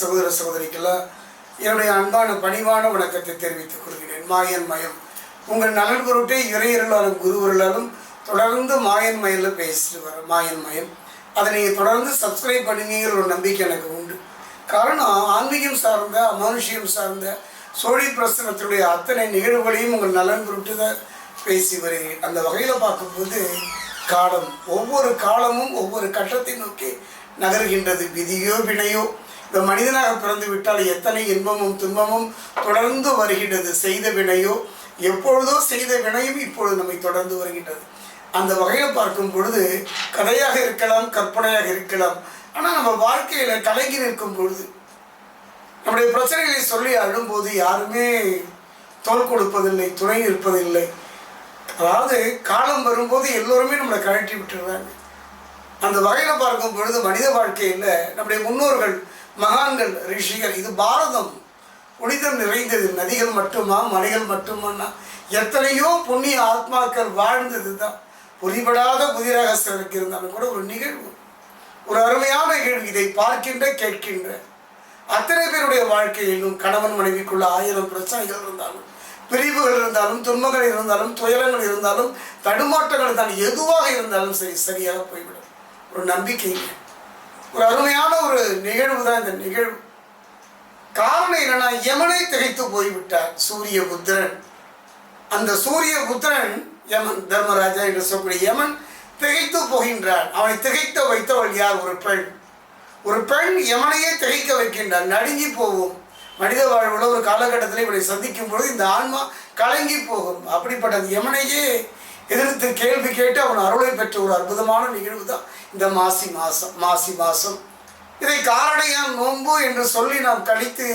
சகோதர சகோதரிக்கெல்லாம் என்னுடைய அன்பான பணிவான வணக்கத்தை தெரிவித்துக் கொள்கிறேன். மாயன் மயம். உங்கள் நலன் பொருட்டே இறையர்களாலும் குருவர்களாலும் தொடர்ந்து மாயன் மயிலில் பேசிட்டு வர மாயன் மயம். அதை நீங்கள் தொடர்ந்து சப்ஸ்கிரைப் பண்ணுவீங்கிற ஒரு நம்பிக்கை எனக்கு உண்டு. காரணம் ஆன்மீகம் சார்ந்த அமானுஷியம் சார்ந்த சோழி பிரசனத்துடைய அத்தனை நிகழ்வுகளையும் உங்கள் நலன் பொருட்டு தான் பேசி வருகிறேன். அந்த வகையில் பார்க்கும்போது காலம் ஒவ்வொரு காலமும் ஒவ்வொரு கட்டத்தை நோக்கி நகர்கின்றது. விதியோ வினையோ இந்த மனிதனாக பிறந்து விட்டால் எத்தனை இன்பமும் துன்பமும் தொடர்ந்து வருகின்றது. செய்த வினையோ எப்பொழுதோ செய்த வினையும் இப்பொழுது நம்மை தொடர்ந்து வருகின்றது. அந்த வகையில் பார்க்கும் பொழுது கதையாக இருக்கலாம் கற்பனையாக இருக்கலாம் ஆனால் நம்ம வாழ்க்கையில் கலங்கி நிற்கும் பொழுது நம்முடைய பிரச்சனைகளை சொல்லி அழும்போது யாருமே தோல் கொடுப்பதில்லை துணை இருப்பதில்லை அதாவது காலம் வரும்போது எல்லோருமே நம்மளை கழட்டி விட்டுருவாங்க அந்த வகையில் பார்க்கும் பொழுது மனித வாழ்க்கையில் நம்முடைய முன்னோர்கள் மகான்கள் ரிஷிகள் இது பாரதம். புனிதம் நிறைந்தது. நதிகள் மட்டுமா மலைகள் மட்டுமானா? எத்தனையோ புண்ணிய ஆத்மாக்கள் வாழ்ந்தது தான் புரிபடாத புதிராக இருந்தாலும் கூட ஒரு நிகழ்வு. ஒரு அருமையான நிகழ்வு. இதை பார்க்கின்ற கேட்கின்ற. அத்தனை பேருடைய வாழ்க்கையிலும் கணவன் மனைவிக்குள்ள ஆயிரம் பிரச்சனைகள் இருந்தாலும் பிரிவுகள் இருந்தாலும் துன்பங்கள் இருந்தாலும் துயரங்கள் இருந்தாலும் தடுமாற்றங்கள் இருந்தாலும் எதுவாக இருந்தாலும் சரி சரியாக போய்விடும். ஒரு நம்பிக்கை ஒரு அருமையான ஒரு நிகழ்வு தான் இந்த நிகழ்வு. காரணம் என்னன்னா யமனை திகைத்து போய்விட்டார் சூரிய புத்திரன் அந்த சூரிய புத்திரன் யமன் தர்மராஜா என்று சொல்லக்கூடிய யமன் திகைத்து போகின்றான் அவனை திகைத்த வைத்தவள் யார்? ஒரு பெண். ஒரு பெண் யமனையே திகைக்க வைக்கின்றார். நடுங்கி போகும் மனித வாழ்வுல ஒரு காலகட்டத்தில் இப்படி சந்திக்கும் பொழுது இந்த ஆன்மா கலங்கி போகும். அப்படிப்பட்ட அந்த யமனையே எதிர்த்து கேள்வி கேட்டு அவன் அருளை பெற்ற ஒரு அற்புதமான நிகழ்வு தான் இந்த மாசி மாசம் மாசி மாசம். இதை காரணையான் நோன்பு என்று சொல்லி நாம் கழித்து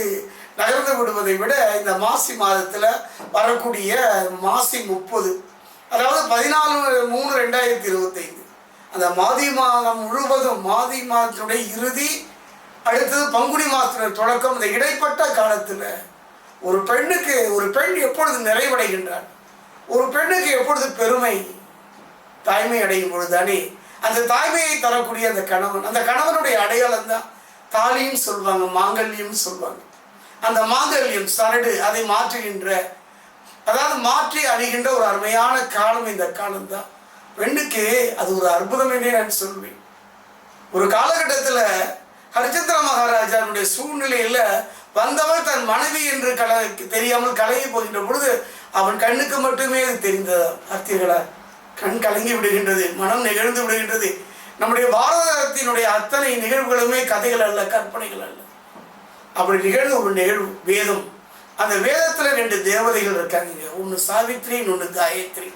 நகர்ந்து விடுவதை விட இந்த மாசி மாதத்தில் வரக்கூடிய மாசி முப்பது அதாவது பதினாலு மூணு ரெண்டாயிரத்தி இருபத்தைந்து. அந்த மாதி மாதம் முழுவதும் மாதி மாதத்தினுடைய இறுதி அடுத்தது பங்குனி மாதத்தினுடைய தொடக்கம் இந்த இடைப்பட்ட காலத்தில் ஒரு பெண்ணுக்கு ஒரு பெண் எப்பொழுது நிறைவடைகின்றார் ஒரு பெண்ணுக்கு எப்பொழுது பெருமை தாய்மை அடையும் பொழுதுதானே அந்த தாய்மையை தரக்கூடிய அந்த கணவன் அந்த கணவனுடைய அடையாளம் தான் தாலின்னு சொல்லுவாங்க மாங்கல்யம் சொல்லுவாங்க அந்த மாங்கல்யம் சரடு அதை மாற்றுகின்ற அதாவது மாற்றி அணிகின்ற ஒரு அருமையான காலம் இந்த காலம் தான் பெண்ணுக்கு அது ஒரு அற்புதம் என்றே நான் சொல்வேன். ஒரு காலகட்டத்தில் ஹரிச்சந்திர மகாராஜாவுடைய சூழ்நிலையில் வந்தவள் தன் மனைவி என்று கல தெரியாமல் கலங்கி போகின்ற பொழுது அவன் கண்ணுக்கு மட்டுமே அது தெரிந்ததா. பார்த்தீர்களா கண் கலங்கி விடுகின்றது மனம் நிகழ்ந்து விடுகின்றது. நம்முடைய பாரதத்தினுடைய அத்தனை நிகழ்வுகளுமே கதைகள் அல்ல கற்பனைகள் அல்ல. அப்படி நிகழ்ந்த ஒரு நிகழ்வு வேதம். அந்த வேதத்தில் ரெண்டு தேவதைகள் இருக்காங்க ஒன்று சாவித்ரி இன்னொன்று காயத்ரி.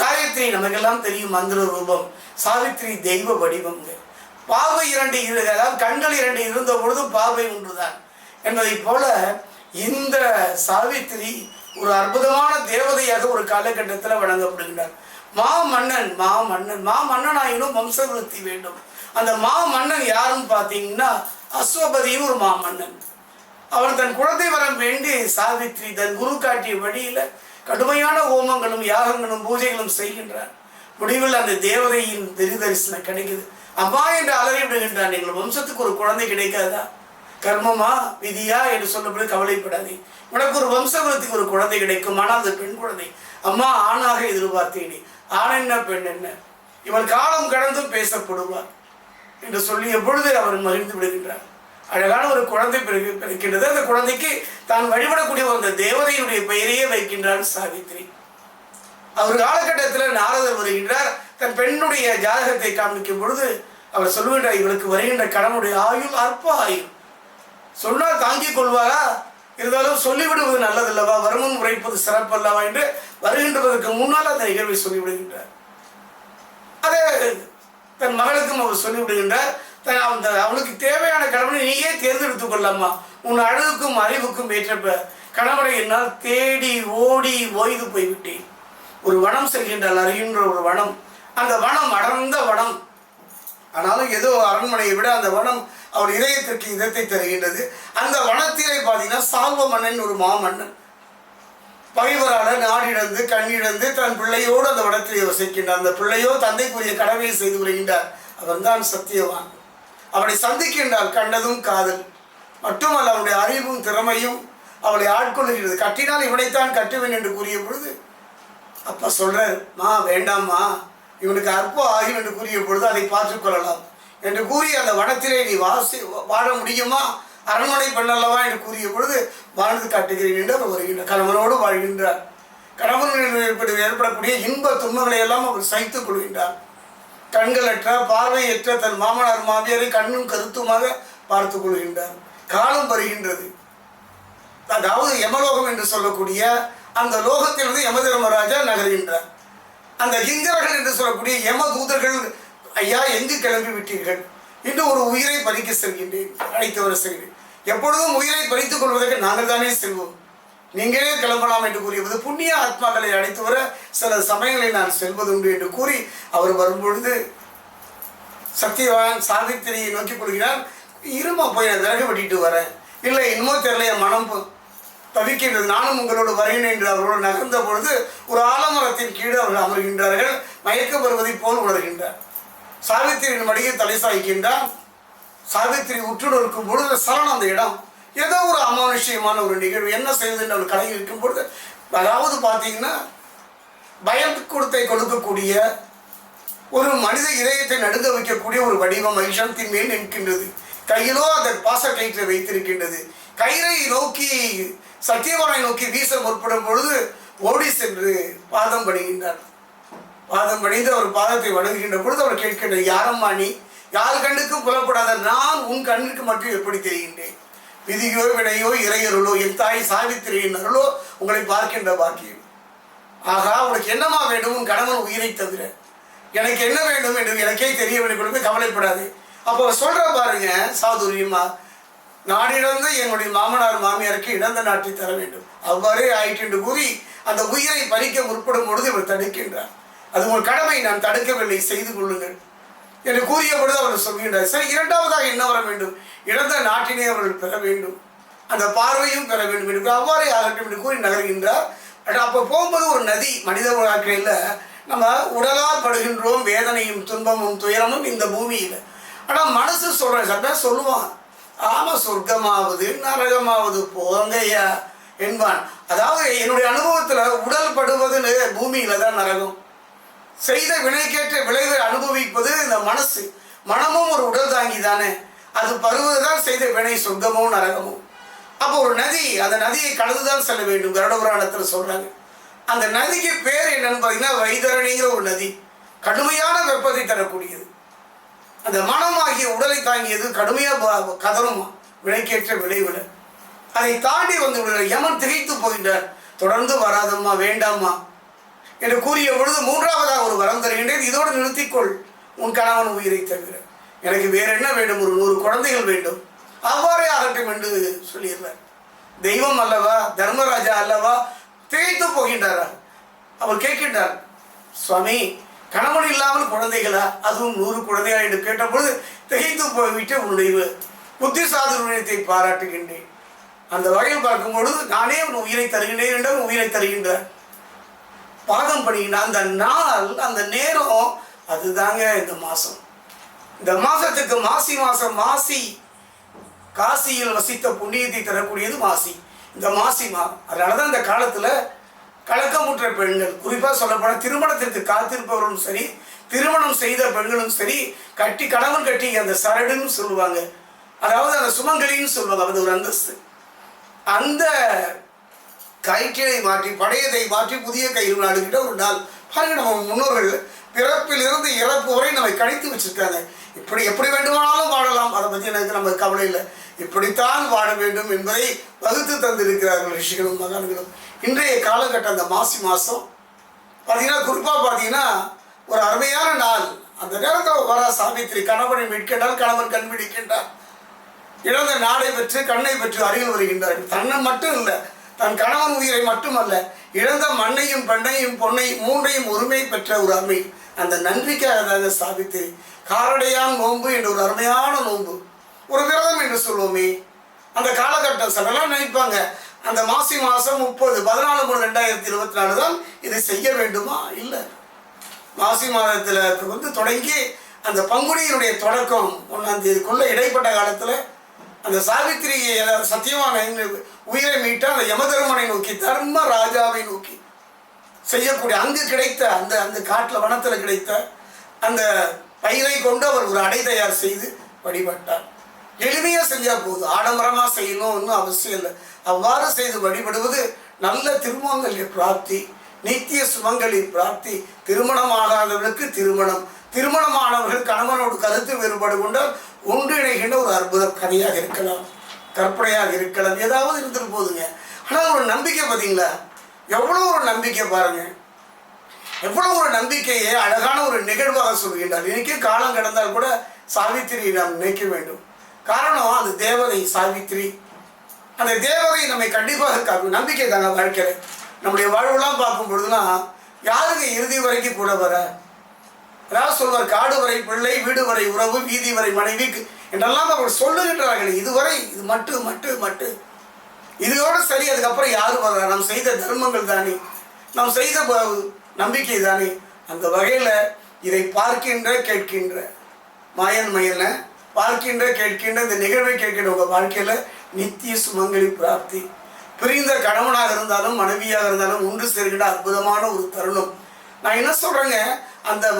காயத்ரி நமக்கெல்லாம் தெரியும் மந்திர ரூபம். சாவித்ரி தெய்வ வடிவங்க பாவை இரண்டு இரு அதாவது கண்கள் இரண்டு இருந்த பொழுதும் பாவை ஒன்றுதான். என்பதைப் போல இந்த சாவித்திரி ஒரு அற்புதமான தேவதையாக ஒரு காலகட்டத்தில் வழங்கப்படுகின்றார் மா மன்னன் மா மன்னன் மா மன்னனாயினும் வம்சவிருத்தி வேண்டும். அந்த மா மன்னன் யாருன்னு பார்த்தீங்கன்னா அஸ்வபதியும் ஒரு மா மன்னன் அவன் தன் குழந்தை வரம் வேண்டி சாவித்ரி தன் குரு காட்டிய வழியில் கடுமையான ஹோமங்களும் யாகங்களும் பூஜைகளும் செய்கின்றார். முடிவில் அந்த தேவதையின் திரு தரிசனம் கிடைக்குது. அம்மா என்று அலறி விடுகின்றான் எங்கள் வம்சத்துக்கு ஒரு குழந்தை கிடைக்காதா? கர்மமா விதியா என்று சொல்லப்படி கவலைப்படாதே. உனக்கு ஒரு வம்சகுலத்துக்கு ஒரு குழந்தை கிடைக்கும் ஆனால் அது பெண் குழந்தை. அம்மா ஆணாக எதிர்பார்த்தேனே. ஆண் என்ன பெண் என்ன? இவள் காலம் கடந்தும் பேசப்படுவார் என்று சொல்லி எப்பொழுது அவர் மகிழ்ந்து விடுகின்றார். அழகான ஒரு குழந்தை பிறகு பிறக்கின்றது. அந்த குழந்தைக்கு தான் வழிபடக்கூடிய அந்த தேவதையுடைய பெயரையே வைக்கின்றான் சாவித்ரி அவர் காலகட்டத்தில் நாரதர் வருகின்றார். தன் பெண்ணுடைய ஜாதகத்தை காமிக்கும் பொழுது அவர் சொல்லுகின்றார் இவளுக்கு வருகின்ற கணவனுடைய ஆயுள் அற்ப ஆயுள். சொன்னால் தாங்கிக் கொள்வாரா? இருந்தாலும் சொல்லிவிடுவது நல்லதல்லவா? வருமன் உரைப்பது சிறப்பல்லவா என்று வருகின்றதற்கு முன்னால் அந்த நிகழ்வை சொல்லிவிடுகின்றார். அதே தன் மகளுக்கும் அவர் சொல்லிவிடுகின்றார் தன் அந்த அவனுக்கு தேவையான கணவனை நீயே தேர்ந்தெடுத்து கொள்ளம்மா. உன் அழகுக்கும் அறிவுக்கும் ஏற்றப்ப கணவனை என்னால் தேடி ஓடி ஓய்ந்து போய்விட்டேன். ஒரு வனம் செல்கின்றால் அறிகின்ற ஒரு வனம் அந்த வனம் அடர்ந்த வனம். ஆனாலும் ஏதோ அரண்மனையை விட அந்த வனம் அவர் இதயத்திற்கு இதத்தை தருகின்றது. அந்த வனத்திலே பார்த்தீங்கன்னா சால்வ மன்னன் ஒரு மாமன்னன். பகைவரால நாடிழந்து கண்ணிழந்து தன் பிள்ளையோடு அந்த வனத்திலே வசிக்கின்றார் அந்த பிள்ளையோ தந்தைக்குரிய கடமையை செய்து வருகின்றார். அவன்தான் சத்தியவான். அவனை சந்திக்கின்றால் கண்டதும் காதல் மட்டுமல்ல அவனுடைய அறிவும் திறமையும் அவளை ஆட்கொள்ளுகிறது. கட்டினால் இவனைத்தான் கட்டுவேன் என்று கூறிய பொழுது அப்பா சொல்கிறார் மா வேண்டாம்மா. இவனுக்கு அற்பம் ஆகும் என்று கூறிய பொழுது அதை பார்த்துக் கொள்ளலாம் என்று கூறி அந்த வனத்திலே நீ வாசி வாழ முடியுமா? அரண்மனை பெண்ணல்லவா என்று கூறிய பொழுது வாழ்ந்து காட்டுகிறேன் என்று அவர் வருகின்றார் கணவனோடு வாழ்கின்றார். கணவனில் ஏற்படு ஏற்படக்கூடிய இன்ப துன்பங்களை எல்லாம் அவர் சகித்துக் கொள்கின்றார். கண்களற்ற பார்வையற்ற தன் மாமனார் மாமியாரை கண்ணும் கருத்துமாக பார்த்துக் கொள்கின்றார். காலம் வருகின்றது. அதாவது யமலோகம் என்று சொல்லக்கூடிய அந்த லோகத்திலிருந்து யமதர்மராஜா நகர்கின்றார். அந்த கிங்கரர்கள் என்று சொல்லக்கூடிய யம தூதர்கள் ஐயா எங்கு கிளம்பி விட்டீர்கள் இன்று ஒரு உயிரை பறிக்க செல்கின்றேன் அழைத்து வர செல்கிறேன். எப்பொழுதும் உயிரை பறித்துக் கொள்வதற்கு நாங்கள் தானே செல்வோம். நீங்களே கிளம்பலாம் என்று கூறியது புண்ணிய ஆத்மாக்களை அழைத்து வர சில சமயங்களில் நான் செல்வதுண்டு என்று கூறி அவர் வரும்பொழுது சத்தியவான் சாவித்திரியை நோக்கி கொள்கிறார் இருமா போய் நான் விறகு வெட்டிட்டு வரேன். இல்லை இன்னமும் தெரியல என் மனம் தவிக்கின்றது. நானும் உங்களோடு வருகிறேன் என்று அவர்களோடு நகர்ந்த பொழுது ஒரு ஆலமரத்தின் கீழே அவர்கள் அமர்கின்றார்கள். மயக்கம் வருவதைப் போல் உணர்கின்றார். சாவித்திரியின் மடியில் தலை சாய்க்கின்றார். சாவித்திரி உற்று நோக்கும் பொழுது சரணம் அந்த இடம். ஏதோ ஒரு அமானுஷ்யமான ஒரு நிகழ்வு. என்ன செய்வது என்று அவர் கலையில் இருக்கும் பொழுது அதாவது பார்த்தீங்கன்னா பயம் கொடுத்தை கொடுக்கக்கூடிய ஒரு மனித இதயத்தை நடுங்க வைக்கக்கூடிய ஒரு வடிவம் மகிஷத்தின் மேல் நிற்கின்றது. கையிலோ அதன் பாச கயிற்றை வைத்திருக்கின்றது. கயிறை நோக்கி சத்தியவானை நோக்கி வீச முற்படும் பொழுது ஓடி சென்று பாதம் படுகின்றார் பாதம் பணிந்து அவர் பாதத்தை வணங்குகின்ற பொழுது அவர் கேட்கின்ற யாரம்மா நீ? யார் கண்ணுக்கும் புலப்படாத நான் உன் கண்ணுக்கு மட்டும் எப்படி தெரிகின்றேன்? விதியோ வினையோ இறையருளோ என் தாய் சாவித்திரியின் அருளோ உங்களை பார்க்கின்ற பாக்கியம். ஆகா உனக்கு என்னமா வேண்டும்? உன் கணவன் உயிரை தவிர. எனக்கு என்ன வேண்டும் என்று எனக்கே தெரிய வேண்டும் கவலைப்படாது. அப்போ சொல்கிற பாருங்க சாதுரியமா நாடிழந்து என்னுடைய மாமனார் மாமியாருக்கு இழந்த நாட்டை தர வேண்டும். அவ்வாறே ஆயிற்று என்று கூறி அந்த உயிரை பறிக்க முற்படும் பொழுது இவர் தடுக்கின்றார். அது உங்கள் கடமை நான் தடுக்கவில்லை செய்து கொள்ளுங்கள் என்று கூறிய பொழுது அவர் சொல்கின்றார். சரி இரண்டாவதாக என்ன வர வேண்டும்? இழந்த நாட்டினை அவர்கள் பெற வேண்டும். அந்த பார்வையும் பெற வேண்டும் என்று அவ்வாறே ஆகட்டும் என்று கூறி நகர்கின்றார். அப்போ போகும்போது ஒரு நதி மனித வாழ்க்கையில் நம்ம உடலால் படுகின்றோம் வேதனையும் துன்பமும் துயரமும் இந்த பூமியில். ஆனால் மனசு சொல்கிறேன் சட்டா சொல்லுவான் ஆமா சொர்க்கமாவது நரகமாவது போங்கய்யா என்பான். அதாவது என்னுடைய அனுபவத்தில் உடல் படுவது பூமியில தான் நரகம். செய்த வினைக்கேற்ற விளைவை அனுபவிப்பது இந்த மனசு. மனமும் ஒரு உடல் தாங்கி தானே. அது பருவதுதான் செய்த வினை சொர்க்கமும் நரகமும். அப்போ ஒரு நதி அந்த நதியை கடந்துதான் செல்ல வேண்டும் கருட புராணத்தில் சொல்றாங்க. அந்த நதிக்கு பேர் என்னன்னு பார்த்தீங்கன்னா வைதரணிங்கிற ஒரு நதி. கடுமையான வெப்பத்தை தரக்கூடியது. அந்த மனமாகிய உடலை தாங்கியது கடுமையாக கதரும் விலைக்கேற்ற விளைவில் அதை தாண்டி வந்து யமன் திகைத்து போகின்றார். தொடர்ந்து வராதம்மா வேண்டாம்மா என்று கூறிய பொழுது மூன்றாவதாக ஒரு வரம் தருகின்றேன். இதோடு நிறுத்திக்கொள். உன் கணவன் உயிரை தவிர எனக்கு வேற என்ன வேண்டும்? ஒரு நூறு குழந்தைகள் வேண்டும். அவ்வாறே ஆகட்டும் என்று சொல்லிடுறார் தெய்வம் அல்லவா தர்மராஜா அல்லவா திகைத்து போகின்றாரா அவர் கேட்கின்றார் சுவாமி கணவன் இல்லாமல் குழந்தைகளா? அதுவும் நூறு குழந்தைகளா என்று கேட்டபொழுது திகைத்து போய்விட்ட உன்னுடைய புத்தி சாதுரியத்தை பாராட்டுகின்றேன். அந்த வகையில் பார்க்கும் பொழுது நானே உன் உயிரை தருகின்றேன் என்று உயிரை தருகின்றார். பாகம் பண்ணிக்கின்ற அந்த நாள் அந்த நேரம் அதுதாங்க இந்த மாதம் இந்த மாதத்துக்கு மாசி மாதம் மாசி காசியில் வசித்த புண்ணியத்தை தரக்கூடியது மாசி. இந்த மாசி மா அதனால தான் இந்த காலத்தில் கலக்கமுற்ற பெண்கள். குறிப்பாக சொல்லப்போனால் திருமணத்திற்கு காத்திருப்பவர்களும் சரி திருமணம் செய்த பெண்களும் சரி கட்டி கணவன் கட்டி அந்த சரடுன்னு சொல்லுவாங்க. அதாவது அந்த சுமங்கலின்னு சொல்லுவாங்க. அது ஒரு அந்தஸ்து. அந்த கயிற்றை மாற்றி பழையதை மாற்றி புதிய கயிறு நாடுகிட்ட ஒரு நாள். பாருங்க நம்ம முன்னோர்கள் பிறப்பிலிருந்து இறப்பு வரை நம்மை கணித்து வச்சிருக்காங்க. இப்படி எப்படி வேண்டுமானாலும் வாழலாம். அதை பற்றி எனக்கு நம்ம கவலை இல்லை. இப்படித்தான் வாழ வேண்டும் என்பதை வகுத்து தந்திருக்கிறார்கள் ரிஷிகளும் மகான்களும். இன்றைய காலகட்டம் அந்த மாசி மாதம் பார்த்தீங்கன்னா குறிப்பாக பார்த்தீங்கன்னா ஒரு அருமையான நாள். அந்த நேரத்தில் வர சாவித்திரி கணவனை மீட்கின்றார் கணவன் கண் பிடிக்கின்றார் இழந்த நாடை பெற்று கண்ணை பெற்று அருகில் வருகின்றார் தன்னை மட்டும் இல்லை தன் கணவன் உயிரை மட்டுமல்ல இழந்த மண்ணையும் பெண்ணையும் பொன்னையும் மூன்றையும் உரிமை பெற்ற ஒரு அருமை. அந்த நன்றிக்காக தாங்க சாவித்திரி காரடையான் நோன்பு என்ற ஒரு அருமையான நோன்பு. ஒரு விரதம் என்று சொல்லுவோமே அந்த காலகட்டம் சிலலாம் நினைப்பாங்க. அந்த மாசி மாதம் முப்பது பதினாலு மூணு ரெண்டாயிரத்தி இருபத்தி நாலு தான் இதை செய்ய வேண்டுமா? இல்லை. மாசி மாதத்தில் வந்து தொடங்கி அந்த பங்குனியினுடைய தொடக்கம் ஒன்றாம் தேதிக்குள்ள இடைப்பட்ட காலத்தில் அந்த சாவித்திரியை சத்தியமான உயிரை மீட்டால் அந்த யமதர்மனை நோக்கி தர்ம ராஜாவை நோக்கி செய்யக்கூடிய அங்கு கிடைத்த அந்த அந்த காட்டில் வனத்தில் கிடைத்த அந்த பயிரை கொண்டு அவர் ஒரு அடை தயார் செய்து வழிபட்டார். எளிமையாக செஞ்சால் போதும். ஆடம்பரமாக செய்யணும் ஒன்றும் அவசியம் இல்லை. அவ்வாறு செய்து வழிபடுவது நல்ல திருமங்கல்ய பிராப்தி நித்திய சுமங்கலி பிராப்தி. திருமணமாகாதவர்களுக்கு திருமணம். திருமணமானவர்கள் கணவனோடு கருத்து வேறுபாடு கொண்டால் ஒன்றிணைகின்ற ஒரு அற்புத கதையாக இருக்கலாம். கற்பனையாக இருக்கலாம். ஏதாவது இருந்துட்டு போதுங்க. ஆனால் ஒரு நம்பிக்கை பார்த்தீங்களா? எவ்வளோ ஒரு நம்பிக்கை பாருங்கள் எவ்வளோ ஒரு நம்பிக்கையை அழகான ஒரு நிகழ்வாக சொல்கின்றார். இன்னைக்கு காலம் கடந்தால் கூட சாவித்திரியை நாம் நினைக்க வேண்டும். காரணம் அந்த தேவதை சாவித்திரி. அந்த தேவதை நம்மை கண்டிப்பாக காக்கும். நம்பிக்கை தாங்க வாழ்க்கையில். நம்முடைய வாழ்வுலாம் பார்க்கும் பொழுதுலாம் யாருக்கு இறுதி வரைக்கும் கூட வர அதாவது சொல்வார் காடு வரை பிள்ளை வீடு வரை உறவு வீதி வரை மனைவி என்றெல்லாம் அவர் சொல்லுகின்றார்கள் இதுவரை இது மட்டு மட்டு மட்டு. இதோட சரி அதுக்கப்புறம் யார் வர்றா நாம் செய்த தர்மங்கள் தானே. நாம் செய்த ப- நம்பிக்கை தானே. அந்த வகையில் இதை பார்க்கின்ற கேட்கின்ற மாயன் மயில பார்க்கின்ற கேட்கின்ற இந்த நிகழ்வை கேட்கின்ற உங்கள் வாழ்க்கையில் நித்திய சுமங்கலி பிராப்தி. பிரிந்த கணவனாக இருந்தாலும் மனைவியாக இருந்தாலும் ஒன்று சேர்கின்ற அற்புதமான ஒரு தருணம். நான் என்ன சொல்கிறேங்க அந்த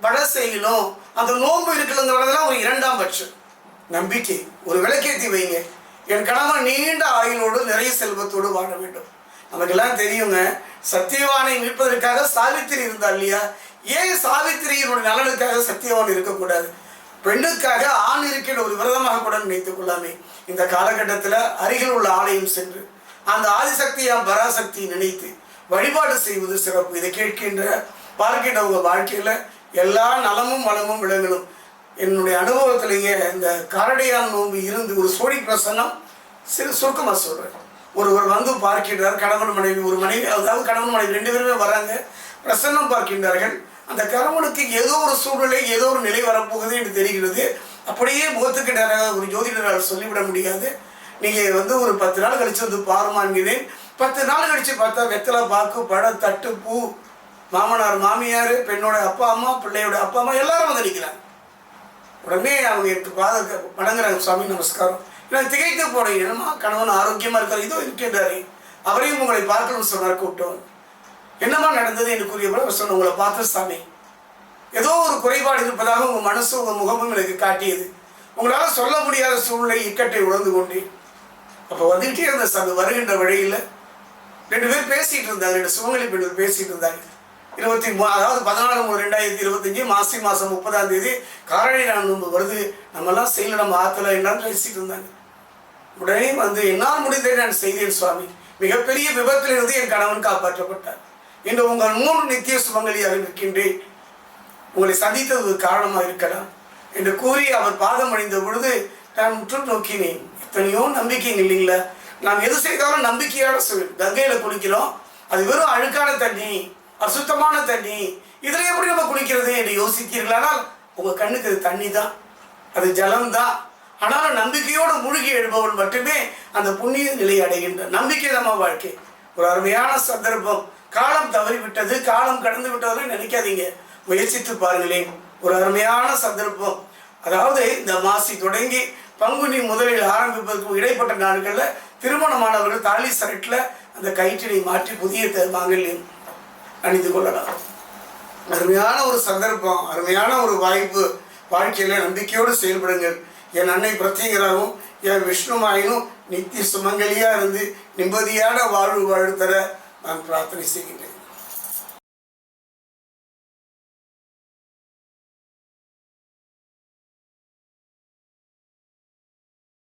வடை செய்யணும் அந்த நோன்பு இருக்குதுங்கிறதெல்லாம் ஒரு இரண்டாம் பட்சம் நம்பிக்கை. ஒரு விளக்கேற்றி வைங்க. என் கணவன் நீண்ட ஆயுளோடு நிறைய செல்வத்தோடு வாழ வேண்டும். நமக்கெல்லாம் தெரியுங்க சத்தியவானை மீட்பதற்காக சாவித்திரி இருந்தா இல்லையா? ஏன் சாவித்திரியினுடைய நலனுக்காக சத்தியவான் இருக்கக்கூடாது? பெண்ணுக்காக ஆண் இருக்கின்ற ஒரு விரதமாக கூட நினைத்துக் கொள்ளாமே. இந்த காலகட்டத்தில் அருகில் உள்ள ஆலயம் சென்று அந்த ஆதிசக்தியாம் பராசக்தியை நினைத்து வழிபாடு செய்வது சிறப்பு. இதை கேட்கின்ற பார்க்கின்ற உங்கள் வாழ்க்கையில் எல்லா நலமும் வளமும் விளங்கணும் என்னுடைய அனுபவத்திலேயே இந்த காரடையான் நோன்பு இருந்து ஒரு சோடி பிரசன்னம் சிறு சுருக்கமாக சொல்கிறேன் ஒருவர் வந்து பார்க்கின்றார் கணவன் மனைவி ஒரு மனைவி அதாவது கணவன் மனைவி ரெண்டு பேருமே வராங்க. பிரசன்னம் பார்க்கின்றார்கள். அந்த கணவனுக்கு ஏதோ ஒரு சூழ்நிலை ஏதோ ஒரு நிலை வரப்போகுது என்று தெரிகிறது. அப்படியே முகத்துக்கு நேராக ஒரு ஜோதிடரால் சொல்லிவிட முடியாது. நீங்கள் வந்து ஒரு பத்து நாள் கழிச்சு வந்து பாருமான்கிறேன் பத்து நாள் கழித்து பார்த்தா வெத்தலை பாக்கு பழம் தட்டு பூ மாமனார் மாமியார் பெண்ணோட அப்பா அம்மா பிள்ளையோட அப்பா அம்மா எல்லாரும் வந்து நிற்கிறாங்க உடனே அவங்க எனக்கு பாத வணங்குறாங்க சுவாமி நமஸ்காரம். இல்லை திகைத்து போனேன் என்னமா கணவன் ஆரோக்கியமாக இருக்கார்? இதோ இருக்கின்றாரு அவரையும் உங்களை பார்க்கணும்னு சொன்னார் கூப்பிட்டோம். என்னமா நடந்தது? என்று போல சொன்ன உங்களை பார்த்த சாமி ஏதோ ஒரு குறைபாடு இருப்பதாக உங்கள் மனசும் உங்கள் முகமும் எனக்கு காட்டியது. உங்களால் சொல்ல முடியாத சூழ்நிலை இக்கட்டை உணர்ந்து கொண்டேன். அப்போ வந்துகிட்டே இருந்த சாமி வருகின்ற வழியில். ரெண்டு பேர் பேசிகிட்டு இருந்தாங்க ரெண்டு சுமங்கலி பெண்கள் பேசிகிட்டு இருந்தாங்க. இருபத்தி அதாவது பதினாலு மூணு ரெண்டாயிரத்தி இருபத்தஞ்சு மாசி மாதம் முப்பதாம் தேதி காரணி நோன்பு வருது. நம்மெல்லாம் செய்யல நம்ம ஆற்றுல என்னன்னு பேசிட்டு இருந்தாங்க. உடனே வந்து என்னால் முடிந்ததை நான் செய்தேன் சுவாமி. மிகப்பெரிய விபத்திலிருந்து என் கணவன் காப்பாற்றப்பட்டார். இன்று உங்கள் மூன்று நித்திய சுமங்கலியாக இருக்கின்றேன் உங்களை சந்தித்தது ஒரு காரணமாக இருக்கலாம். என்று கூறி அவர் பாதம் அடைந்த பொழுது நான் முற்று நோக்கினேன். எத்தனையோ நம்பிக்கைங்க இல்லைங்களா. நாம் எது செய்தாலும் நம்பிக்கையோட சொல் கங்கையில் குளிக்கிறோம். அது வெறும் அழுக்கான தண்ணி. அசுத்தமான தண்ணி. இதில் எப்படி நம்ம குளிக்கிறது என்று யோசித்தீர்களானால் உங்கள் கண்ணுக்கு அது தண்ணி தான் அது ஜலம்தான். ஆனால் ஆனாலும் நம்பிக்கையோடு மூழ்கி எழுபவன் மட்டுமே அந்த புண்ணிய நிலை அடைகின்ற நம்பிக்கை நம்ம வாழ்க்கை. ஒரு அருமையான சந்தர்ப்பம். காலம் தவறிவிட்டது காலம் கடந்து விட்டதுன்னு நினைக்காதீங்க. முயற்சித்து பாருங்களேன். ஒரு அருமையான சந்தர்ப்பம். அதாவது இந்த மாசி தொடங்கி பங்குனி முதலில் ஆரம்பிப்பதற்கு இடைப்பட்ட நாட்களில் திருமணமானவர்கள் தாலி சரட்டில் அந்த கயிற்றினை மாற்றி புதிய த- மாங்கல்யம் அணிந்து கொள்ளலாம். அருமையான ஒரு சந்தர்ப்பம் அருமையான ஒரு வாய்ப்பு. வாழ்க்கையில் நம்பிக்கையோடு செயல்படுங்கள். என் அன்னை பிரத்யேகராகவும் என் விஷ்ணுமாயினும் நித்திய சுமங்கலியாக இருந்து நிம்மதியான வாழ்வு வாழ் தர நான் பிரார்த்தனை செய்கின்றேன்.